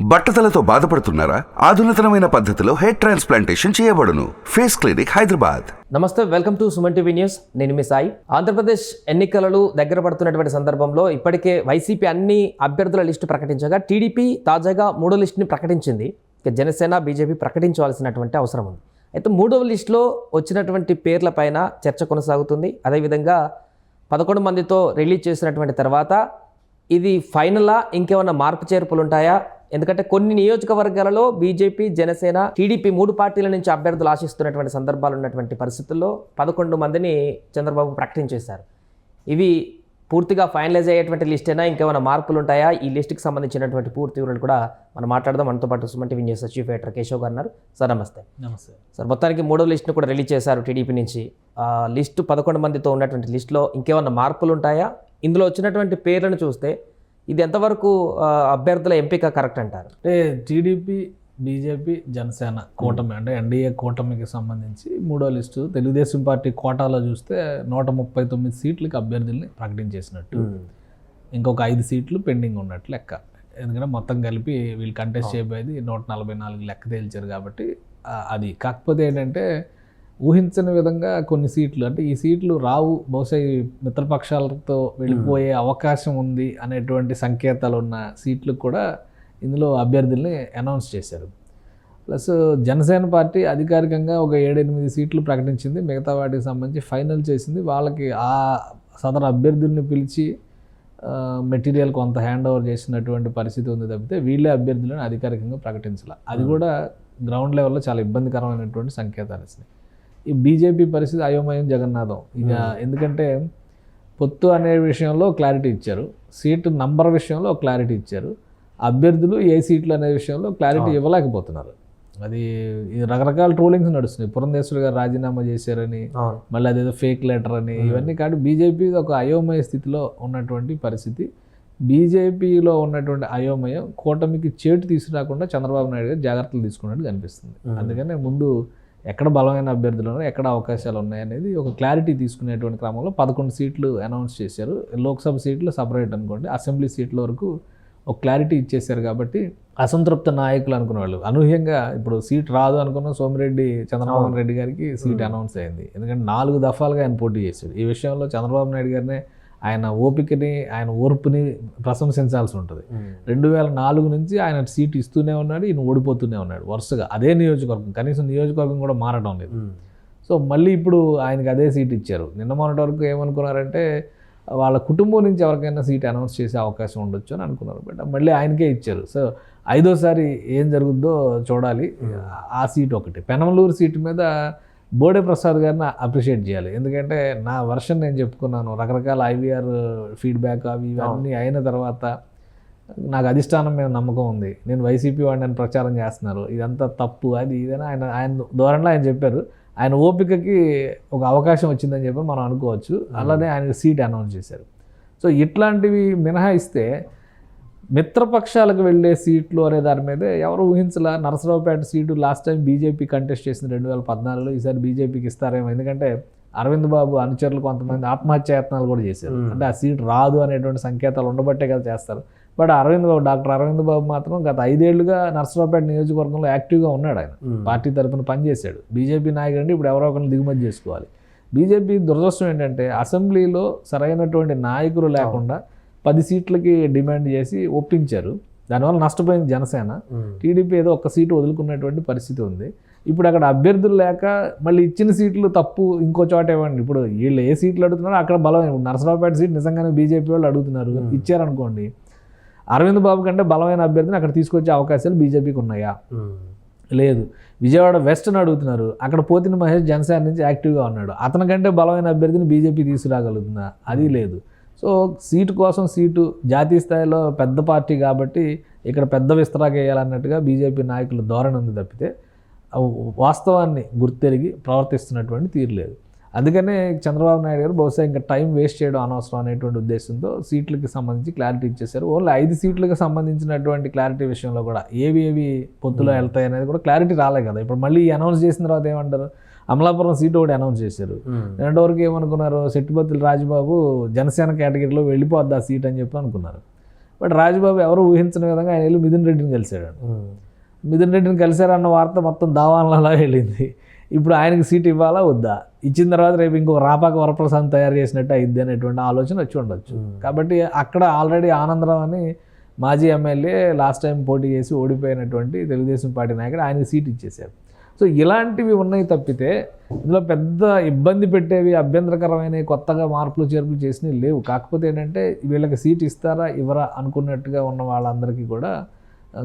బట్టతలతో బాధపడుతున్నారా? ఆధునితనమైన పద్ధతిలో హెయిర్ ట్రాన్స్ప్లాంటేషన్ చేయబడును. Face clinic Hyderabad. నమస్తే welcome to Suman TV news. నేను మీ సాయి. ఆంధ్రప్రదేశ్ ఎన్నికలలో దగ్గర పడుతున్నటువంటి సందర్భంలో ఇప్పటికే వైసీపీ అన్ని అభ్యర్థుల లిస్టు ప్రకటించగా టీడీపీ తాజాగా మూడో లిస్టుని ప్రకటించింది. జనసేన బీజేపీ ప్రకటించవలసినటువంటి అవసరం ఉంది. అయితే మూడవ లిస్టులో వచ్చినటువంటి పేర్లపైన చర్చ కొనసాగుతుంది. అదేవిధంగా పదకొండు మందితో రిలీజ్ చేసినటువంటి తర్వాత ఇది ఫైనలా ఇంకేమన్నా మార్పు చేర్పులు ఉంటాయా ఎందుకంటే కొన్ని నియోజకవర్గాలలో బీజేపీ జనసేన టీడీపీ మూడు పార్టీల నుంచి అభ్యర్థులు ఆశిస్తున్నటువంటి సందర్భాలు ఉన్నటువంటి పరిస్థితుల్లో పదకొండు మందిని చంద్రబాబు ప్రకటించేశారు ఇవి పూర్తిగా ఫైనలైజ్ అయ్యేటువంటి లిస్ట్ అయినా ఇంకేమైనా మార్పులు ఉంటాయా? ఈ లిస్ట్కి సంబంధించినటువంటి పూర్తి వివరాలు కూడా మనం మాట్లాడదాం. మనతో పాటు Suman TV news chief editor Keshav గారు ఉన్నారు. సార్ నమస్తే. నమస్తే. సార్ మొత్తానికి మూడో లిస్ట్ను కూడా రిలీజ్ చేశారు టీడీపీ నుంచి. ఆ లిస్టు పదకొండు మందితో ఉన్నటువంటి లిస్టులో ఇంకేమన్నా మార్పులు ఉంటాయా? ఇందులో వచ్చినటువంటి పేర్లను చూస్తే ఇది ఎంతవరకు అభ్యర్థుల ఎంపిక కరెక్ట్ అంటారు? అంటే టీడీపీ బీజేపీ జనసేన కూటమి అంటే ఎన్డీఏ కూటమికి సంబంధించి మూడో లిస్టు తెలుగుదేశం పార్టీ కోటాలో చూస్తే నూట ముప్పై తొమ్మిది సీట్లకి అభ్యర్థుల్ని ప్రకటించేసినట్టు. ఇంకొక ఐదు సీట్లు పెండింగ్ ఉన్నట్టు లెక్క. ఎందుకంటే మొత్తం కలిపి వీళ్ళు కంటెస్ట్ చేయబోయేది నూట నలభై నాలుగు లెక్క తేల్చారు కాబట్టి అది. కాకపోతే ఏంటంటే ఊహించని విధంగా కొన్ని సీట్లు అంటే ఈ సీట్లు రావు. బహుశా ఈ మిత్రపక్షాలతో వెళ్ళిపోయే అవకాశం ఉంది అనేటువంటి సంకేతాలు ఉన్న సీట్లు కూడా ఇందులో అభ్యర్థుల్ని అనౌన్స్ చేశారు. ప్లస్ జనసేన పార్టీ అధికారికంగా ఒక ఏడెనిమిది సీట్లు ప్రకటించింది. మిగతా వాటికి సంబంధించి ఫైనల్ చేసింది. వాళ్ళకి ఆ సదరు అభ్యర్థుల్ని పిలిచి మెటీరియల్ కొంత హ్యాండ్ ఓవర్ చేసినటువంటి పరిస్థితి ఉంది తప్పితే వీళ్ళే అభ్యర్థులను అధికారికంగా ప్రకటించాల. అది కూడా గ్రౌండ్ లెవెల్లో చాలా ఇబ్బందికరమైనటువంటి సంకేతాలు ఇచ్చినాయి. ఈ బీజేపీ పరిస్థితి అయోమయం జగన్నాథం. ఇక ఎందుకంటే పొత్తు అనే విషయంలో క్లారిటీ ఇచ్చారు. సీటు నంబర్ విషయంలో క్లారిటీ ఇచ్చారు. అభ్యర్థులు ఏ సీట్లు అనే విషయంలో క్లారిటీ ఇవ్వలేకపోతున్నారు. అది రకరకాల ట్రోలింగ్స్ నడుస్తున్నాయి. పురంధేశ్వరి గారు రాజీనామా చేశారని మళ్ళీ అదేదో ఫేక్ లెటర్ అని ఇవన్నీ కాదు. బీజేపీ ఒక అయోమయ స్థితిలో ఉన్నటువంటి పరిస్థితి. బీజేపీలో ఉన్నటువంటి అయోమయం కూటమికి చేటు తీసుకురాకుండా చంద్రబాబు నాయుడు గారు జాగ్రత్తలు తీసుకున్నట్టు కనిపిస్తుంది. అందుకనే ముందు ఎక్కడ బలమైన అభ్యర్థులు ఉన్నాయి ఎక్కడ అవకాశాలు ఉన్నాయి అనేది ఒక క్లారిటీ తీసుకునేటువంటి క్రమంలో పదకొండు సీట్లు అనౌన్స్ చేశారు. లోక్సభ సీట్లు సపరేట్ అనుకోండి అసెంబ్లీ సీట్ల వరకు ఒక క్లారిటీ ఇచ్చేశారు కాబట్టి అసంతృప్త నాయకులు అనుకున్న వాళ్ళు. అనూహ్యంగా ఇప్పుడు సీట్ రాదు అనుకున్న సోమిరెడ్డి చంద్రబాబు రెడ్డి గారికి సీట్ అనౌన్స్ అయింది. ఎందుకంటే నాలుగు దఫాలుగా ఆయన పోటీ చేశాడు. ఈ విషయంలో చంద్రబాబు నాయుడు గారినే ఆయన ఓపికని ఆయన ఓర్పుని ప్రశంసించాల్సి ఉంటుంది. రెండు వేల నాలుగు నుంచి ఆయన సీట్ ఇస్తూనే ఉన్నాడు ఈయన ఓడిపోతూనే ఉన్నాడు. వరుసగా అదే నియోజకవర్గం కనీసం నియోజకవర్గం కూడా మారడం లేదు. సో మళ్ళీ ఇప్పుడు ఆయనకి అదే సీట్ ఇచ్చారు. నిన్న మొన్నటి వరకు ఏమనుకున్నారంటే వాళ్ళ కుటుంబం నుంచి ఎవరికైనా సీట్ అనౌన్స్ చేసే అవకాశం ఉండొచ్చు అని అనుకున్నారు. బట్ మళ్ళీ ఆయనకే ఇచ్చారు. సో ఐదోసారి ఏం జరుగుద్దో చూడాలి. ఆ సీట్ ఒకటి. పెనమలూరు సీటు మీద బోడే ప్రసాద్ గారిని అప్రిషియేట్ చేయాలి. ఎందుకంటే నా వర్షన్ నేను చెప్పుకున్నాను. రకరకాల ఐవీఆర్ ఫీడ్బ్యాక్ అవి ఇవన్నీ అయిన తర్వాత నాకు అధిష్టానం మీద నమ్మకం ఉంది. నేను వైసీపీ వాడిని అని ప్రచారం చేస్తున్నారు. ఇదంతా తప్పు అది ఇదని ఆయన ఆయన ధోరణిలో ఆయన చెప్పారు. ఆయన ఓపికకి ఒక అవకాశం వచ్చిందని చెప్పి మనం అనుకోవచ్చు. అలానే ఆయన సీట్ అనౌన్స్ చేశారు. సో ఇట్లాంటివి మినహాయిస్తే మిత్రపక్షాలకు వెళ్ళే సీట్లు అనే దాని మీద ఎవరు ఊహించలా Narasaraopet seat last time BJP contest చేసింది రెండు వేల పద్నాలుగులో. ఈసారి బీజేపీకి ఇస్తారేమో. ఎందుకంటే అరవింద్ బాబు అనుచరులు కొంతమంది ఆత్మహత్య యత్నాలు కూడా చేశారు. అంటే ఆ సీట్ రాదు అనేటువంటి సంకేతాలు ఉండబట్టే కదా చేస్తారు. బట్ అరవింద్ బాబు డాక్టర్ అరవింద్ బాబు మాత్రం గత ఐదేళ్ళుగా నరసరావుపేట నియోజకవర్గంలో యాక్టివ్గా ఉన్నాడు ఆయన పార్టీ తరఫున పనిచేశాడు. బీజేపీ నాయకుడు అంటే ఇప్పుడు ఎవరో ఒకరిని దిగుమతి చేసుకోవాలి. బీజేపీ దురదృష్టం ఏంటంటే అసెంబ్లీలో సరైనటువంటి నాయకులు లేకుండా పది సీట్లకి డిమాండ్ చేసి ఒప్పించారు. దానివల్ల నష్టపోయింది జనసేన. టీడీపీ ఏదో ఒక్క సీటు వదులుకున్నటువంటి పరిస్థితి ఉంది. ఇప్పుడు అక్కడ అభ్యర్థులు లేక మళ్ళీ ఇచ్చిన సీట్లు తప్పు ఇంకో చోట ఇవ్వండి. ఇప్పుడు వీళ్ళు ఏ సీట్లు అడుగుతున్నారో అక్కడ బలమైన ఇప్పుడు నరసరావుపేట సీట్ నిజంగానే బీజేపీ వాళ్ళు అడుగుతున్నారు. ఇచ్చారనుకోండి. అరవింద్ బాబు కంటే బలమైన అభ్యర్థిని అక్కడ తీసుకొచ్చే అవకాశాలు బీజేపీకి ఉన్నాయా? లేదు. విజయవాడ వెస్ట్ని అడుగుతున్నారు. అక్కడ పోతిన మహేష్ జనసేన నుంచి యాక్టివ్గా ఉన్నాడు. అతని కంటే బలమైన అభ్యర్థిని బీజేపీ తీసుకురాగలుగుతుందా? అది లేదు. సో సీటు కోసం సీటు జాతీయ స్థాయిలో పెద్ద పార్టీ కాబట్టి ఇక్కడ పెద్ద విస్తరాక వేయాలన్నట్టుగా బీజేపీ నాయకుల ధోరణి ఉంది తప్పితే వాస్తవాన్ని గుర్తెరిగి ప్రవర్తిస్తున్నటువంటి తీరు లేదు. అందుకనే చంద్రబాబు నాయుడు గారు బహుశా ఇంకా టైం వేస్ట్ చేయడం అనవసరం అనేటువంటి ఉద్దేశంతో సీట్లకి సంబంధించి క్లారిటీ ఇచ్చేశారు. ఓన్లీ ఐదు సీట్లకు సంబంధించినటువంటి క్లారిటీ విషయంలో కూడా ఏవి ఏవి పొత్తులో వెళ్తాయి అనేది కూడా క్లారిటీ రాలే కదా. ఇప్పుడు మళ్ళీ అనౌన్స్ చేసిన తర్వాత ఏమంటారు? అమలాపురం సీట్ ఒకటి అనౌన్స్ చేశారు. రెండో వరకు ఏమనుకున్నారు? సెట్టిపత్తుల రాజబాబు జనసేన కేటగిరీలో వెళ్ళిపోద్ది ఆ సీట్ అని చెప్పి అనుకున్నారు. బట్ రాజబాబు ఎవరు ఊహించిన విధంగా ఆయన వెళ్ళి మిథున్ రెడ్డిని కలిశాడు మిథున్ రెడ్డిని కలిశారన్న వార్త మొత్తం దావాన్లలా వెళ్ళింది. ఇప్పుడు ఆయనకి సీట్ ఇవ్వాలా వద్దా? ఇచ్చిన తర్వాత రేపు ఇంకొక రాపాక వరప్రసాద్ తయారు చేసినట్టు అయింది అనేటువంటి ఆలోచన వచ్చి ఉండొచ్చు. కాబట్టి అక్కడ ఆల్రెడీ ఆనందరావు అని మాజీ ఎమ్మెల్యే లాస్ట్ టైం పోటీ చేసి ఓడిపోయినటువంటి తెలుగుదేశం పార్టీ నాయకుడు ఆయనకి సీట్ ఇచ్చేశారు. సో ఇలాంటివి ఉన్నాయి తప్పితే ఇందులో పెద్ద ఇబ్బంది పెట్టేవి అభ్యంతరకరమైన కొత్తగా మార్పులు చేర్పులు చేసినవి లేవు. కాకపోతే ఏంటంటే వీళ్ళకి సీట్ ఇస్తారా ఇవ్వరా అనుకున్నట్టుగా ఉన్న వాళ్ళందరికీ కూడా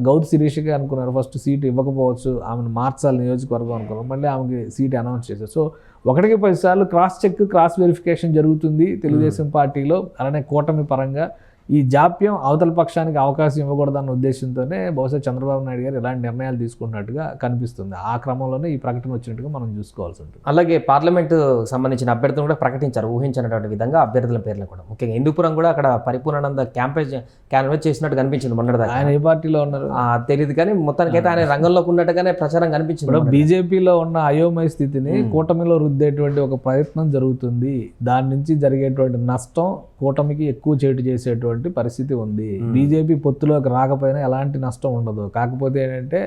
గౌత్ శిరీష్గా అనుకున్నారు ఫస్ట్ సీట్ ఇవ్వకపోవచ్చు ఆమెను మార్చాలి నియోజకవర్గం అనుకున్నారు. మళ్ళీ ఆమెకి సీట్ అనౌన్స్ చేశారు. సో ఒకటికి పదిసార్లు క్రాస్ చెక్ క్రాస్ వెరిఫికేషన్ జరుగుతుంది తెలుగుదేశం పార్టీలో. అలానే కూటమి పరంగా ఈ జాప్యం అవతల పక్షానికి అవకాశం ఇవ్వకూడదన్న ఉద్దేశంతోనే బహుశా చంద్రబాబు నాయుడు గారు ఇలాంటి నిర్ణయాలు తీసుకున్నట్టుగా కనిపిస్తుంది. ఆ క్రమంలోనే ఈ ప్రకటన వచ్చినట్టుగా మనం చూసుకోవాల్సి ఉంటుంది. అలాగే పార్లమెంటు సంబంధించిన అభ్యర్థులను కూడా ప్రకటించారు ఊహించినటువంటి విధంగా అభ్యర్థుల పేర్లు కూడా. ముఖ్యంగా హిందూపురం కూడా అక్కడ పరిపూర్ణానంద క్యాంపేజ్ క్యాన్వెస్ చేసినట్టు కనిపించింది మొన్నటిదాకా. ఆయన ఏ పార్టీలో ఉన్నారు? తెలియదు కానీ మొత్తానికైతే ఆయన రంగంలోకి ఉన్నట్టుగానే ప్రచారం కనిపించింది బీజేపీలో ఉన్న అయోమయ స్థితిని కూటమిలో రుద్దేటువంటి ఒక ప్రయత్నం జరుగుతుంది. దాని నుంచి జరిగేటువంటి నష్టం కూటమికి ఎక్కువ చేటు చేసేటువంటి పరిస్థితి ఉంది. బీజేపీ పొత్తులోకి రాకపోయినా ఎలాంటి నష్టం ఉండదు. కాకపోతే ఏంటంటే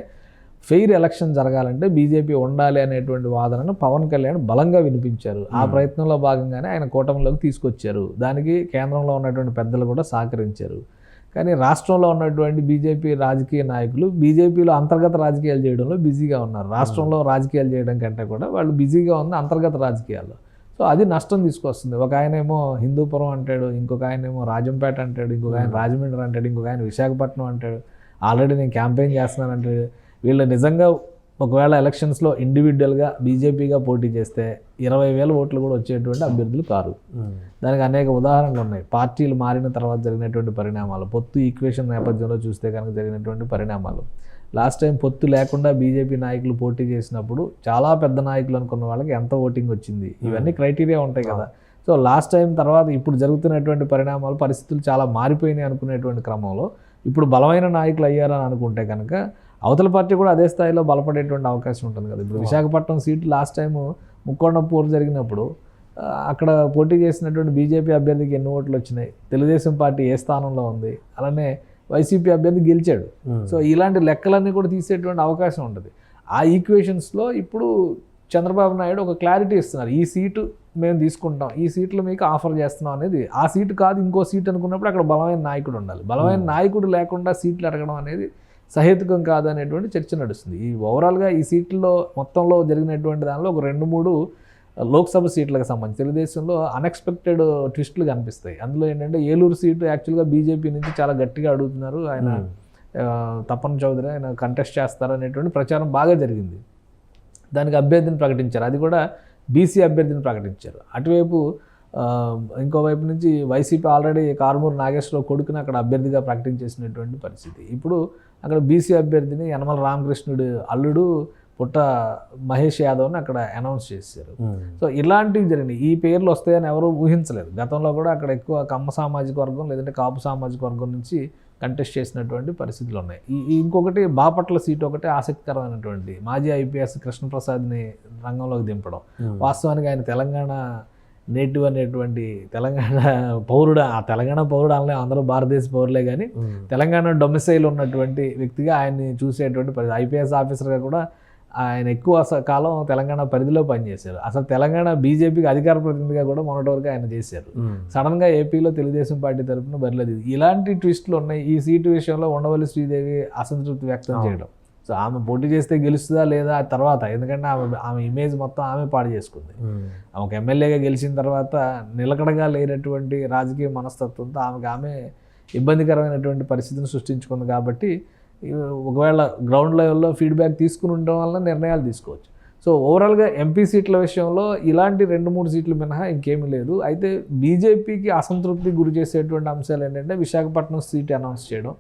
ఫెయిర్ ఎలక్షన్ జరగాలంటే బీజేపీ ఉండాలి అనేటువంటి వాదనను పవన్ కళ్యాణ్ బలంగా వినిపించారు. ఆ ప్రయత్నంలో భాగంగానే ఆయన కూటమిలోకి తీసుకొచ్చారు. దానికి కేంద్రంలో ఉన్నటువంటి పెద్దలు కూడా సహకరించారు. కానీ రాష్ట్రంలో ఉన్నటువంటి బీజేపీ రాజకీయ నాయకులు బీజేపీలో అంతర్గత రాజకీయాలు చేయడంలో బిజీగా ఉన్నారు. రాష్ట్రంలో రాజకీయాలు చేయడం కంటే కూడా వాళ్ళు బిజీగా ఉంది అంతర్గత రాజకీయాల్లో. సో అది నష్టం తీసుకొస్తుంది. ఒక ఆయనేమో హిందూపురం అంటాడు ఇంకొక ఆయనేమో రాజంపేట అంటాడు ఇంకొక ఆయన రాజమండ్రి అంటాడు ఇంకొక ఆయన విశాఖపట్నం అంటాడు. ఆల్రెడీ నేను క్యాంపెయిన్ చేస్తున్నాను అంటాడు వీళ్ళు నిజంగా ఒకవేళ ఎలక్షన్స్లో ఇండివిజువల్గా బీజేపీగా పోటీ చేస్తే ఇరవై వేల ఓట్లు కూడా వచ్చేటువంటి అభ్యర్థులు కారు. దానికి అనేక ఉదాహరణలు ఉన్నాయి. పార్టీలు మారిన తర్వాత జరిగినటువంటి పరిణామాలు పొత్తు ఈక్వేషన్ నేపథ్యంలో చూస్తే కనుక జరిగినటువంటి పరిణామాలు. లాస్ట్ టైం పొత్తు లేకుండా బీజేపీ నాయకులు పోటీ చేసినప్పుడు చాలా పెద్ద నాయకులు అనుకున్న వాళ్ళకి ఎంత ఓటింగ్ వచ్చింది? ఇవన్నీ క్రైటీరియా ఉంటాయి కదా. సో లాస్ట్ టైం తర్వాత ఇప్పుడు జరుగుతున్నటువంటి పరిణామాలు పరిస్థితులు చాలా మారిపోయినాయి అనుకునేటువంటి క్రమంలో ఇప్పుడు బలమైన నాయకులు అయ్యారని అనుకుంటే కనుక అవతల పార్టీ కూడా అదే స్థాయిలో బలపడేటువంటి అవకాశం ఉంటుంది కదా. ఇప్పుడు విశాఖపట్నం సీటు లాస్ట్ టైము ముక్కోణ పోరు జరిగినప్పుడు అక్కడ పోటీ చేసినటువంటి బీజేపీ అభ్యర్థికి ఎన్ని ఓట్లు వచ్చినాయి? తెలుగుదేశం పార్టీ ఏ స్థానంలో ఉంది? అలానే వైసీపీ అభ్యర్థి గెలిచాడు. సో ఇలాంటి లెక్కలన్నీ కూడా తీసేటువంటి అవకాశం ఉంటుంది. ఆ ఈక్వేషన్స్లో ఇప్పుడు చంద్రబాబు నాయుడు ఒక క్లారిటీ ఇస్తున్నారు. ఈ సీటు మేము తీసుకుంటాం ఈ సీట్లు మీకు ఆఫర్ చేస్తున్నాం అనేది. ఆ సీటు కాదు ఇంకో సీట్ అనుకున్నప్పుడు అక్కడ బలమైన నాయకుడు ఉండాలి. బలమైన నాయకుడు లేకుండా సీట్లు అడగడం అనేది సహేతుకం కాదు అనేటువంటి చర్చ నడుస్తుంది. ఈ ఓవరాల్గా ఈ సీట్లలో మొత్తంలో జరిగినటువంటి దానిలో ఒక రెండు మూడు లోక్సభ సీట్లకు సంబంధించి. తెలుగుదేశంలో అన్ఎక్స్పెక్టెడ్ ట్విస్టులు కనిపిస్తాయి. అందులో ఏంటంటే ఏలూరు సీటు యాక్చువల్గా బీజేపీ నుంచి చాలా గట్టిగా అడుగుతున్నారు. ఆయన ఆ, తపన్ చౌదరి ఆయన కంటెస్ట్ చేస్తారనేటువంటి ప్రచారం బాగా జరిగింది. దానికి అభ్యర్థిని ప్రకటించారు. అది కూడా బీసీ అభ్యర్థిని ప్రకటించారు. అటువైపు ఇంకోవైపు నుంచి వైసీపీ ఆల్రెడీ కారుమూరు నాగేశ్వరరావు కొడుకుని అక్కడ అభ్యర్థిగా ప్రకటించేసినటువంటి పరిస్థితి. ఇప్పుడు అక్కడ బీసీ అభ్యర్థిని యనమల రామకృష్ణుడు అల్లుడు పుట్ట మహేష్ యాదవ్ని అక్కడ అనౌన్స్ చేశారు. సో ఇలాంటివి జరిగినాయి. ఈ పేర్లు వస్తాయని ఎవరు ఊహించలేదు. గతంలో కూడా అక్కడ ఎక్కువ కమ్మ సామాజిక వర్గం లేదంటే కాపు సామాజిక వర్గం నుంచి కంటెస్ట్ చేసినటువంటి పరిస్థితులు ఉన్నాయి. ఈ ఇంకొకటి బాపట్ల సీట్ ఒకటి ఆసక్తికరమైనటువంటి మాజీ ఐపీఎస్ కృష్ణప్రసాద్ని రంగంలోకి దింపడం. వాస్తవానికి ఆయన తెలంగాణ నేటివ్ అనేటువంటి తెలంగాణ పౌరుడు ఆ తెలంగాణ పౌరుడు అనలే అందరూ భారతదేశ పౌరులే కానీ తెలంగాణ డొమిసైల్ ఉన్నటువంటి వ్యక్తిగా ఆయన్ని చూసేటువంటి ఐపీఎస్ ఆఫీసర్గా కూడా ఆయన ఎక్కువ కాలం తెలంగాణ పరిధిలో పనిచేశారు. అసలు తెలంగాణ బీజేపీకి అధికార ప్రతినిధిగా కూడా మొన్నటి వరకు ఆయన చేశారు. సడన్గా ఏపీలో తెలుగుదేశం పార్టీ తరఫున బరిలేదు ఇలాంటి ట్విస్టులు ఉన్నాయి. ఈ సీటు విషయంలో ఉండవల్లి శ్రీదేవి అసంతృప్తి వ్యక్తం చేయడం. సో ఆమె పోటీ చేస్తే గెలుస్తుందా లేదా తర్వాత ఎందుకంటే ఆమె ఆమె ఇమేజ్ మొత్తం ఆమె పాడు చేసుకుంది. ఆమె ఒక ఎమ్మెల్యేగా గెలిచిన తర్వాత నిలకడగా లేనటువంటి రాజకీయ మనస్తత్వంతో ఆమెకు ఆమె ఇబ్బందికరమైనటువంటి పరిస్థితిని సృష్టించుకుంది కాబట్టి ఒకవేళ గ్రౌండ్ లెవెల్లో ఫీడ్బ్యాక్ తీసుకుని ఉండడం వల్ల నిర్ణయాలు తీసుకోవచ్చు. సో ఓవరాల్గా ఎంపీ సీట్ల విషయంలో ఇలాంటి రెండు మూడు సీట్లు మినహా ఇంకేమీ లేదు. అయితే బీజేపీకి అసంతృప్తి గురి చేసేటువంటి అంశాలు ఏంటంటే విశాఖపట్నం సీట్ అనౌన్స్ చేయడం.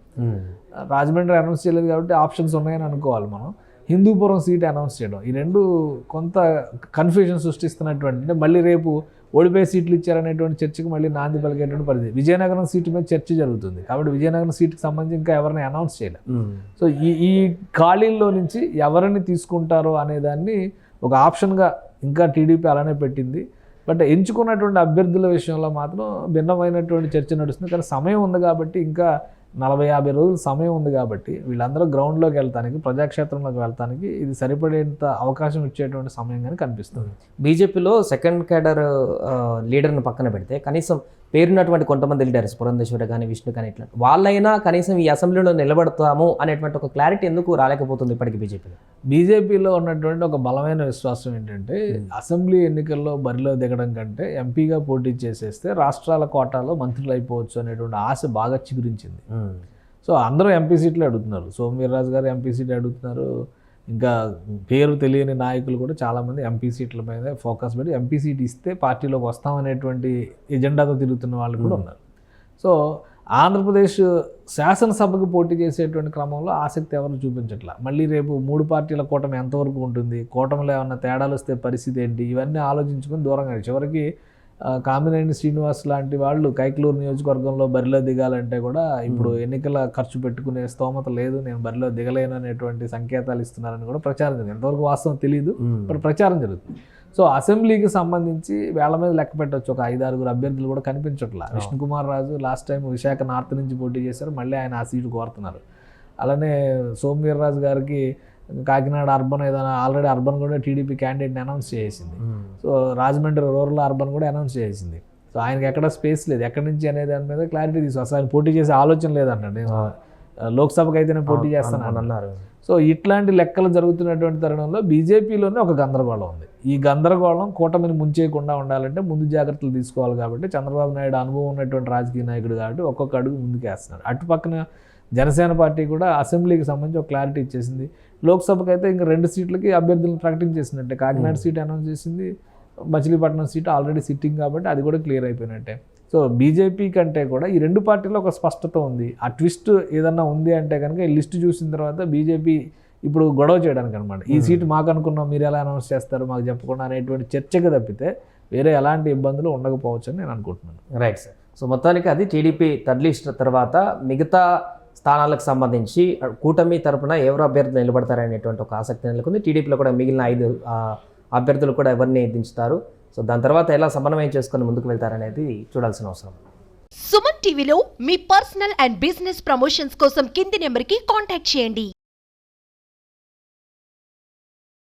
రాజమండ్రి అనౌన్స్ చేయలేదు కాబట్టి ఆప్షన్స్ ఉన్నాయని అనుకోవాలి మనం. హిందూపురం సీట్ అనౌన్స్ చేయడం. ఈ రెండు కొంత కన్ఫ్యూజన్ సృష్టిస్తున్నటువంటి అంటే మళ్ళీ రేపు ఓడిపోయే సీట్లు ఇచ్చారనేటువంటి చర్చకు మళ్ళీ నాంది పలికేటువంటి పరిస్థితి. విజయనగరం సీటు మీద చర్చ జరుగుతుంది. కాబట్టి విజయనగరం సీటుకి సంబంధించి ఇంకా ఎవరిని అనౌన్స్ చేయలేదు సో ఈ ఈ ఖాళీల్లో నుంచి ఎవరిని తీసుకుంటారో అనే దాన్ని ఒక ఆప్షన్గా ఇంకా టీడీపీ అలానే పెట్టింది. బట్ ఎంచుకున్నటువంటి అభ్యర్థుల విషయంలో మాత్రం భిన్నమైనటువంటి చర్చ నడుస్తుంది. కానీ సమయం ఉంది కాబట్టి ఇంకా నలభై యాభై రోజులు సమయం ఉంది కాబట్టి వీళ్ళందరూ గ్రౌండ్లోకి వెళ్తానికి ప్రజాక్షేత్రంలోకి వెళ్తానికి ఇది సరిపడేంత అవకాశం ఇచ్చేటువంటి సమయం కానీ కనిపిస్తుంది. బీజేపీలో సెకండ్ క్యాడర్ లీడర్ని పక్కన పెడితే కనీసం పేరున్నటువంటి కొంతమంది లీడర్స్ పురంధేశ్వరి కానీ విష్ణు కానీ ఇట్లా. వాళ్ళైనా కనీసం ఈ అసెంబ్లీలో నిలబడతాము అనేటువంటి ఒక క్లారిటీ ఎందుకు రాలేకపోతుంది ఇప్పటికి బీజేపీలో? బీజేపీలో ఉన్నటువంటి ఒక బలమైన విశ్వాసం ఏంటంటే అసెంబ్లీ ఎన్నికల్లో బరిలో దిగడం కంటే ఎంపీగా పోటీ చేసేస్తే రాష్ట్రాల కోటాలో మంత్రులు అయిపోవచ్చు అనేటువంటి ఆశ బాగా చిగురించింది. సో అందరూ ఎంపీ సీట్లు అడుగుతున్నారు. సోమవీర్రాజు గారు ఎంపీ సీట్ అడుగుతున్నారు. ఇంకా పేరు తెలియని నాయకులు కూడా చాలామంది ఎంపీ సీట్ల మీద ఫోకస్ పెట్టి ఎంపీ సీట్ ఇస్తే పార్టీలోకి వస్తామనేటువంటి ఎజెండాతో తిరుగుతున్న వాళ్ళు కూడా ఉన్నారు. సో ఆంధ్రప్రదేశ్ శాసనసభకు పోటీ చేసేటువంటి క్రమంలో ఆసక్తి ఎవరు చూపించట్లా? మళ్ళీ రేపు మూడు పార్టీల కూటమి ఎంతవరకు ఉంటుంది? కూటమిలో ఏమన్నా తేడాలు వస్తే పరిస్థితి ఏంటి? ఇవన్నీ ఆలోచించుకొని దూరంగా చివరికి కామినేని శ్రీనివాస్ లాంటి వాళ్ళు కైకలూరు నియోజకవర్గంలో బరిలో దిగాలంటే కూడా ఇప్పుడు ఎన్నికల ఖర్చు పెట్టుకునే స్తోమత లేదు నేను బరిలో దిగలేను అనేటువంటి సంకేతాలు ఇస్తున్నారని కూడా ప్రచారం జరిగింది. ఎంతవరకు వాస్తవం తెలియదు బట్ ప్రచారం జరుగుతుంది. సో అసెంబ్లీకి సంబంధించి వేళ్ళ మీద లెక్క పెట్టవచ్చు ఒక ఐదు ఆరుగురు అభ్యర్థులు కూడా కనిపించట్లా. Vishnukumar Raju last time Visakha north నుంచి పోటీ చేశారు మళ్ళీ ఆయన ఆ సీటు కోరుతున్నారు. అలానే సోమవీర్రాజు గారికి కాకినాడ అర్బన్ ఏదైనా ఆల్రెడీ అర్బన్ కూడా టీడీపీ క్యాండిడేట్ని అనౌన్స్ చేసింది. సో రాజమండ్రి రూరల్ అర్బన్ కూడా అనౌన్స్ చేసింది. సో ఆయనకి ఎక్కడ స్పేస్ లేదు. ఎక్కడి నుంచి అనే దాని మీద క్లారిటీ తీసు అసలు ఆయన పోటీ చేసే ఆలోచన లేదంట నేను లోక్సభకి అయితేనే పోటీ చేస్తాను అని అన్నారు. సో ఇట్లాంటి లెక్కలు జరుగుతున్నటువంటి తరుణంలో బీజేపీలోనే ఒక గందరగోళం ఉంది. ఈ గందరగోళం కూటమిని ముంచేయకుండా ఉండాలంటే ముందు జాగ్రత్తలు తీసుకోవాలి కాబట్టి చంద్రబాబు నాయుడు అనుభవం ఉన్నటువంటి రాజకీయ నాయకుడు కాబట్టి ఒక్కొక్క అడుగు ముందుకేస్తున్నాడు. అటు పక్కన జనసేన పార్టీ కూడా అసెంబ్లీకి సంబంధించి ఒక క్లారిటీ ఇచ్చేసింది. లోక్సభకి అయితే ఇంకా రెండు సీట్లకి అభ్యర్థులను ప్రకటించేసినట్టే కాకినాడ సీట్ అనౌన్స్ చేసింది మచిలీపట్నం సీట్ ఆల్రెడీ సిట్టింగ్ కాబట్టి అది కూడా క్లియర్ అయిపోయినట్టే. సో బీజేపీ కంటే కూడా ఈ రెండు పార్టీలో ఒక స్పష్టత ఉంది. ఆ ట్విస్ట్ ఏదన్నా ఉంది అంటే కనుక ఈ లిస్ట్ చూసిన తర్వాత బీజేపీ ఇప్పుడు గొడవ చేయడానికి అనమాట. ఈ సీట్ మాకు అనుకున్నాం మీరు ఎలా అనౌన్స్ చేస్తారు మాకు చెప్పకుండా అనేటువంటి చర్చకు తప్పితే వేరే ఎలాంటి ఇబ్బందులు ఉండకపోవచ్చు అని నేను అనుకుంటున్నాను. Right sir. సో మొత్తానికి అది టీడీపీ థర్డ్ లిస్ట్ తర్వాత మిగతా స్థానాలకు సంబంధించి కూటమి తరపున ఎవరు అభ్యర్థులు నిలబడతారనేటువంటి ఒక ఆసక్తి నెలకొంది. టీడీపీలో కూడా మిగిలిన ఐదు అభ్యర్థులు కూడా ఎవరిని దించుతారు సో దాని తర్వాత ఎలా సమన్వయం చేసుకొని ముందుకు వెళ్తారనేది చూడాల్సిన అవసరం. సుమన్ టీవీలో మీ పర్సనల్ అండ్ బిజినెస్ ప్రమోషన్స్ కోసం కింది నెంబర్కి కాంటాక్ట్ చేయండి.